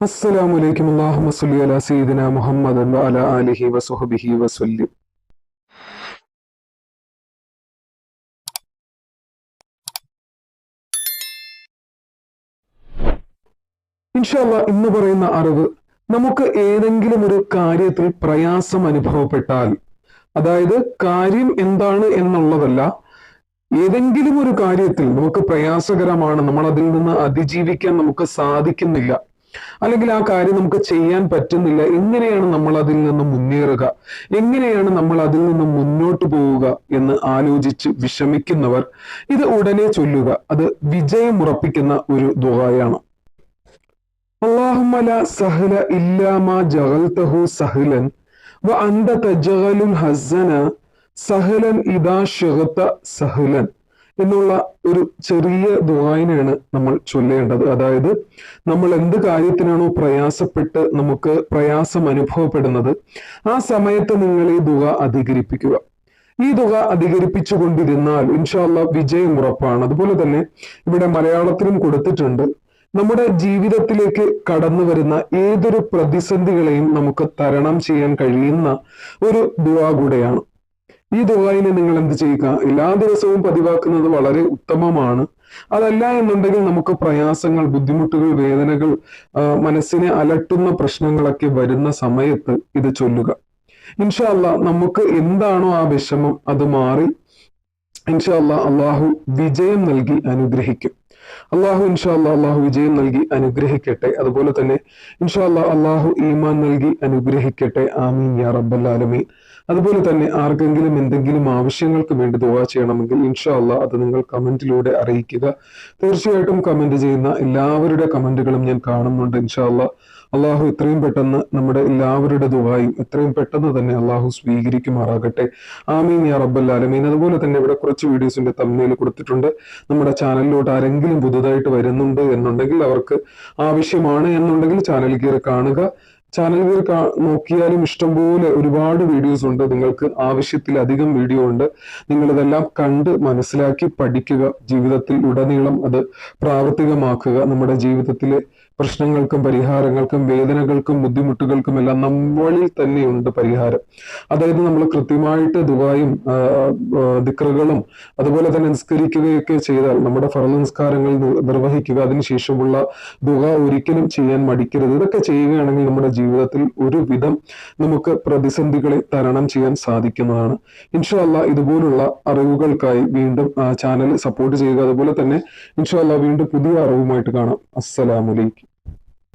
അസ്സലാം അലാ മുഹമ്മദ് വസല്ലി ഇൻഷല്ല ഇന്ന് പറയുന്ന അറിവ് നമുക്ക് ഏതെങ്കിലും ഒരു കാര്യത്തിൽ പ്രയാസം അനുഭവപ്പെട്ടാൽ അതായത് കാര്യം എന്താണ് എന്നുള്ളതല്ല ഏതെങ്കിലും ഒരു കാര്യത്തിൽ നമുക്ക് പ്രയാസകരമാണ് നമ്മൾ അതിൽ നിന്ന് അതിജീവിക്കാൻ നമുക്ക് സാധിക്കുന്നില്ല. അല്ലെങ്കിൽ ആ കാര്യം നമുക്ക് ചെയ്യാൻ പറ്റുന്നില്ല. എങ്ങനെയാണ് നമ്മൾ അതിൽ നിന്ന് മുന്നേറുക? എങ്ങനെയാണ് നമ്മൾ അതിൽ നിന്ന് മുന്നോട്ട് പോവുക എന്ന് ആലോചിച്ച് വിഷമിക്കുന്നവർ ഇത് ഉടനെ ചൊല്ലുക. അത് വിജയം ഉറപ്പിക്കുന്ന ഒരു ദുഹായാണ് അള്ളാഹുമല സഹല ഇല്ലാമാ ജഗൽതഹു സഹലൻ വ അന്ത തജഗലുൽ ഹസന സഹലൻ ഇദാ ഷഹത്ത സഹലൻ. എന്നുള്ള ഒരു ചെറിയ ദുആയിനാണ് നമ്മൾ ചൊല്ലേണ്ടത്. അതായത് നമ്മൾ എന്ത് കാര്യത്തിനാണോ പ്രയാസപ്പെട്ട് നമുക്ക് പ്രയാസം അനുഭവപ്പെടുന്നത് ആ സമയത്ത് നിങ്ങൾ ഈ ദുആ അധികരിപ്പിക്കുക. ഈ തുക അധികരിപ്പിച്ചുകൊണ്ടിരുന്നാൽ ഇൻഷാല്ല വിജയം ഉറപ്പാണ്. അതുപോലെ തന്നെ ഇവിടെ മലയാളത്തിലും കൊടുത്തിട്ടുണ്ട് നമ്മുടെ ജീവിതത്തിലേക്ക് കടന്നു വരുന്ന ഏതൊരു പ്രതിസന്ധികളെയും നമുക്ക് തരണം ചെയ്യാൻ കഴിയുന്ന ഒരു ദുവാ കൂടെയാണ്. ഈ ദുബായിനെ നിങ്ങൾ എന്ത് ചെയ്യുക? എല്ലാ ദിവസവും പതിവാക്കുന്നത് വളരെ ഉത്തമമാണ്. അതല്ല എന്നുണ്ടെങ്കിൽ നമുക്ക് പ്രയാസങ്ങൾ ബുദ്ധിമുട്ടുകൾ വേദനകൾ മനസ്സിനെ അലട്ടുന്ന പ്രശ്നങ്ങളൊക്കെ വരുന്ന സമയത്ത് ഇത് ചൊല്ലുക. ഇൻഷാല്ല നമുക്ക് എന്താണോ ആ വിഷമം അത് മാറി ഇൻഷാല്ല അള്ളാഹു വിജയം നൽകി അനുഗ്രഹിക്കും. അള്ളാഹു ഇൻഷാല്ല അള്ളാഹു വിജയം നൽകി അനുഗ്രഹിക്കട്ടെ. അതുപോലെ തന്നെ ഇൻഷാല്ല അള്ളാഹു ഈമാൻ നൽകി അനുഗ്രഹിക്കട്ടെ. ആമീൻ യാ റബ്ബൽ ആലമീൻ. അതുപോലെ തന്നെ ആർക്കെങ്കിലും എന്തെങ്കിലും ആവശ്യങ്ങൾക്ക് വേണ്ടി ദുവാ ചെയ്യണമെങ്കിൽ ഇൻഷാല്ല അത് നിങ്ങൾ കമന്റിലൂടെ അറിയിക്കുക. തീർച്ചയായിട്ടും കമന്റ് ചെയ്യുന്ന എല്ലാവരുടെ കമന്റുകളും ഞാൻ കാണുന്നുണ്ട് ഇൻഷാല്ല അള്ളാഹു എത്രയും പെട്ടെന്ന് നമ്മുടെ എല്ലാവരുടെ ദുബായും എത്രയും പെട്ടെന്ന് തന്നെ അള്ളാഹു സ്വീകരിക്കുമാറാകട്ടെ. ആമീൻ യാ റബ്ബൽ ആലമീൻ. അതുപോലെ തന്നെ ഇവിടെ കുറച്ച് വീഡിയോസിന്റെ തമ്മിൽ കൊടുത്തിട്ടുണ്ട്. നമ്മുടെ ചാനലിലോട്ട് ആരെങ്കിലും പുതുതായിട്ട് വരുന്നുണ്ട് എന്നുണ്ടെങ്കിൽ അവർക്ക് ആവശ്യമാണ് എന്നുണ്ടെങ്കിൽ ചാനൽ കയറി കാണുക. കാ- നോക്കിയാലും ഇഷ്ടംപോലെ ഒരുപാട് വീഡിയോസ് ഉണ്ട്. നിങ്ങൾക്ക് ആവശ്യത്തിലധികം വീഡിയോ ഉണ്ട്. നിങ്ങളിതെല്ലാം കണ്ട് മനസ്സിലാക്കി പഠിക്കുക. ജീവിതത്തിൽ ഉടനീളം അത് പ്രാവർത്തികമാക്കുക. നമ്മുടെ ജീവിതത്തിലെ പ്രശ്നങ്ങൾക്കും പരിഹാരങ്ങൾക്കും വേദനകൾക്കും ബുദ്ധിമുട്ടുകൾക്കും എല്ലാം നമ്മളിൽ തന്നെയുണ്ട് പരിഹാരം. അതായത് നമ്മൾ കൃത്യമായിട്ട് ദുബായും ദിക്റുകളും അതുപോലെ തന്നെ നിസ്കരിക്കുകയൊക്കെ ചെയ്താൽ നമ്മുടെ ഫറ നിസ്കാരങ്ങൾ നിർവഹിക്കുക അതിനുശേഷമുള്ള ദുഹ ഒരിക്കലും ചെയ്യാൻ മടിക്കരുത്. ഇതൊക്കെ ചെയ്യുകയാണെങ്കിൽ നമ്മുടെ ജീവിതത്തിൽ ഒരുവിധം നമുക്ക് പ്രതിസന്ധികളെ തരണം ചെയ്യാൻ സാധിക്കുന്നതാണ്. ഇൻഷാല്ല ഇതുപോലുള്ള അറിവുകൾക്കായി വീണ്ടും ചാനൽ സപ്പോർട്ട് ചെയ്യുക. അതുപോലെ തന്നെ ഇൻഷാല്ല വീണ്ടും പുതിയ അറിവുമായിട്ട് കാണാം. അസ്സലാമലൈക്കും